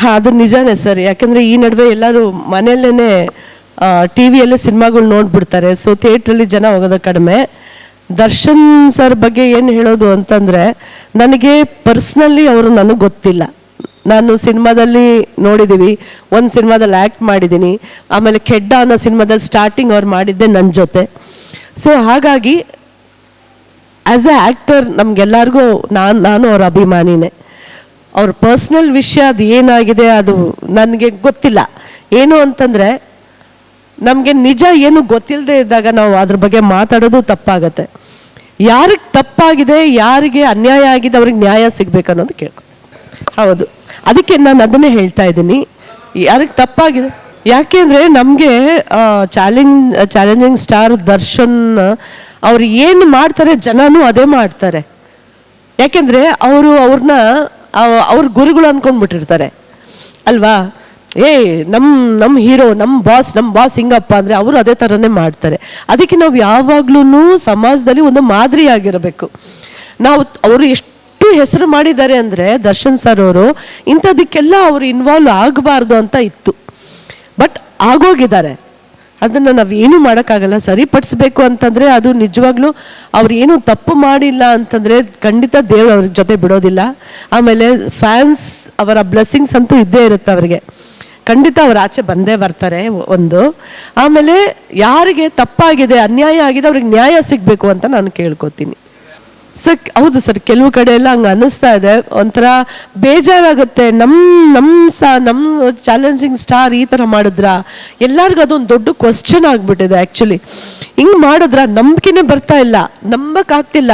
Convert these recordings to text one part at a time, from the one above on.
ಹಾಂ, ಅದು ನಿಜಾನೇ ಸರ್. ಯಾಕಂದ್ರೆ ಈ ನಡುವೆ ಎಲ್ಲರೂ ಮನೆಯಲ್ಲೇನೆ ಟಿ ವಿಯಲ್ಲೇ ಸಿನಿಮಾಗಳು ನೋಡ್ಬಿಡ್ತಾರೆ. ಸೊ ಥಿಯೇಟ್ರಲ್ಲಿ ಜನ ಹೋಗೋದು ಕಡಿಮೆ. ದರ್ಶನ್ ಸರ್ ಬಗ್ಗೆ ಏನು ಹೇಳೋದು ಅಂತಂದರೆ, ನನಗೆ ಪರ್ಸ್ನಲಿ ಅವರು ನನಗೆ ಗೊತ್ತಿಲ್ಲ. ನಾನು ಸಿನಿಮಾದಲ್ಲಿ ನೋಡಿದ್ದೀವಿ ಒಂದು ಸಿನಿಮಾದಲ್ಲಿ ಆ್ಯಕ್ಟ್ ಮಾಡಿದ್ದೀನಿ ಆಮೇಲೆ ಕೆಡ್ಡ ಅನ್ನೋ ಸಿನಿಮಾದಲ್ಲಿ ಸ್ಟಾರ್ಟಿಂಗ್ ಅವ್ರು ಮಾಡಿದ್ದೆ ನನ್ನ ಜೊತೆ. ಸೊ ಹಾಗಾಗಿ ಆ್ಯಸ್ ಎ ಆ್ಯಕ್ಟರ್ ನಮಗೆಲ್ಲರಿಗೂ ನಾನು ನಾನು ಅವ್ರ ಅಭಿಮಾನಿನೇ. ಅವ್ರ ಪರ್ಸ್ನಲ್ ವಿಷಯ ಅದು ಏನಾಗಿದೆ ಅದು ನನಗೆ ಗೊತ್ತಿಲ್ಲ. ಏನು ಅಂತಂದರೆ, ನಮಗೆ ನಿಜ ಏನು ಗೊತ್ತಿಲ್ಲದೆ ಇದ್ದಾಗ ನಾವು ಅದ್ರ ಬಗ್ಗೆ ಮಾತಾಡೋದು ತಪ್ಪಾಗತ್ತೆ. ಯಾರಿಗೆ ತಪ್ಪಾಗಿದೆ, ಯಾರಿಗೆ ಅನ್ಯಾಯ ಆಗಿದೆ, ಅವ್ರಿಗೆ ನ್ಯಾಯ ಸಿಗ್ಬೇಕು ಅನ್ನೋದು ಕೇಳ್ಕೊ ಹೌದು. ಅದಕ್ಕೆ ನಾನು ಅದನ್ನೇ ಹೇಳ್ತಾ ಇದ್ದೀನಿ. ಯಾರಿಗೆ ತಪ್ಪಾಗಿದೆ? ಯಾಕೆಂದರೆ ನಮಗೆ ಚಾಲೆಂಜ್, ಚಾಲೆಂಜಿಂಗ್ ಸ್ಟಾರ್ ದರ್ಶನ್, ಅವ್ರು ಏನು ಮಾಡ್ತಾರೆ, ಜನನೂ ಅದೇ ಮಾಡ್ತಾರೆ. ಯಾಕೆಂದರೆ ಅವರು ಅವ್ರನ್ನ ಅವ್ರ ಗುರುಗಳು ಅಂದ್ಕೊಂಡ್ಬಿಟ್ಟಿರ್ತಾರೆ ಅಲ್ವಾ? ಏ ನಮ್ಮ ನಮ್ಮ ಹೀರೋ ನಮ್ಮ ಬಾಸ್ ನಮ್ಮ ಬಾಸ್ ಹಿಂಗಪ್ಪ ಅಂದರೆ ಅವರು ಅದೇ ಥರನೇ ಮಾಡ್ತಾರೆ. ಅದಕ್ಕೆ ನಾವು ಯಾವಾಗ್ಲೂ ಸಮಾಜದಲ್ಲಿ ಒಂದು ಮಾದರಿಯಾಗಿರಬೇಕು ನಾವು ಅವರು ಎಷ್ಟು ಹೆಸರು ಮಾಡಿದ್ದಾರೆ ಅಂದರೆ ದರ್ಶನ್ ಸರ್ ಅವರು, ಇಂಥದಕ್ಕೆಲ್ಲ ಅವರು ಇನ್ವಾಲ್ವ್ ಆಗಬಾರ್ದು ಅಂತ ಇತ್ತು. ಬಟ್ ಆಗೋಗಿದ್ದಾರೆ. ಅದನ್ನು ನಾವು ಏನು ಮಾಡೋಕ್ಕಾಗಲ್ಲ, ಸರಿಪಡಿಸ್ಬೇಕು ಅಂತಂದರೆ ಅದು ನಿಜವಾಗ್ಲೂ ಅವ್ರು ಏನು ತಪ್ಪು ಮಾಡಿಲ್ಲ ಅಂತಂದರೆ ಖಂಡಿತ ದೇವ್ರು ಅವ್ರ ಜೊತೆ ಬಿಡೋದಿಲ್ಲ. ಆಮೇಲೆ ಫ್ಯಾನ್ಸ್ ಅವರ ಬ್ಲೆಸ್ಸಿಂಗ್ಸ್ ಅಂತೂ ಇದ್ದೇ ಇರುತ್ತೆ ಅವರಿಗೆ. ಖಂಡಿತ ಅವ್ರು ಆಚೆ ಬಂದೇ ಬರ್ತಾರೆ ಒಂದು. ಆಮೇಲೆ ಯಾರಿಗೆ ತಪ್ಪಾಗಿದೆ, ಅನ್ಯಾಯ ಆಗಿದೆ, ಅವ್ರಿಗೆ ನ್ಯಾಯ ಸಿಗಬೇಕು ಅಂತ ನಾನು ಕೇಳ್ಕೊತೀನಿ. ಸರ್ ಹೌದು ಸರ್, ಕೆಲವು ಕಡೆ ಎಲ್ಲ ಹಂಗೆ ಅನ್ನಿಸ್ತಾ ಇದೆ. ಒಂಥರ ಬೇಜಾರಾಗುತ್ತೆ. ನಮ್ಮ ನಮ್ಮ ಸಾ ನಮ್ಮ ಚಾಲೆಂಜಿಂಗ್ ಸ್ಟಾರ್ ಈ ಥರ ಮಾಡಿದ್ರ ಎಲ್ಲರಿಗೂ ಅದೊಂದು ದೊಡ್ಡ ಕ್ವಶನ್ ಆಗಿಬಿಟ್ಟಿದೆ ಆ್ಯಕ್ಚುಲಿ ಹಿಂಗೆ ಮಾಡಿದ್ರ ನಂಬಿಕೆನೇ ಬರ್ತಾ ಇಲ್ಲ ನಂಬಕ್ಕಾಗ್ತಿಲ್ಲ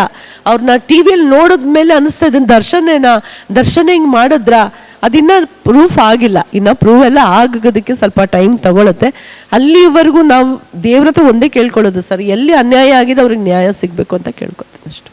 ಅವ್ರನ್ನ ಟಿ ವಿಯಲ್ಲಿ ನೋಡಿದ್ಮೇಲೆ ಅನಿಸ್ತಾ ಇದ್ದೀನಿ ದರ್ಶನೇನಾ, ದರ್ಶನ ಹಿಂಗೆ ಮಾಡಿದ್ರ ಅದಿನ್ನ ಪ್ರೂಫ್ ಆಗಿಲ್ಲ. ಇನ್ನು ಪ್ರೂಫ್ ಎಲ್ಲ ಆಗೋದಕ್ಕೆ ಸ್ವಲ್ಪ ಟೈಮ್ ತಗೊಳುತ್ತೆ. ಅಲ್ಲಿವರೆಗೂ ನಾವು ದೇವ್ರ ಒಂದೇ ಕೇಳ್ಕೊಳ್ಳೋದು ಸರ್. ಎಲ್ಲಿ ಅನ್ಯಾಯ ಆಗಿದೆ ಅವ್ರಿಗೆ ನ್ಯಾಯ ಸಿಗಬೇಕು ಅಂತ ಕೇಳ್ಕೊತೀನಿ ಅಷ್ಟು.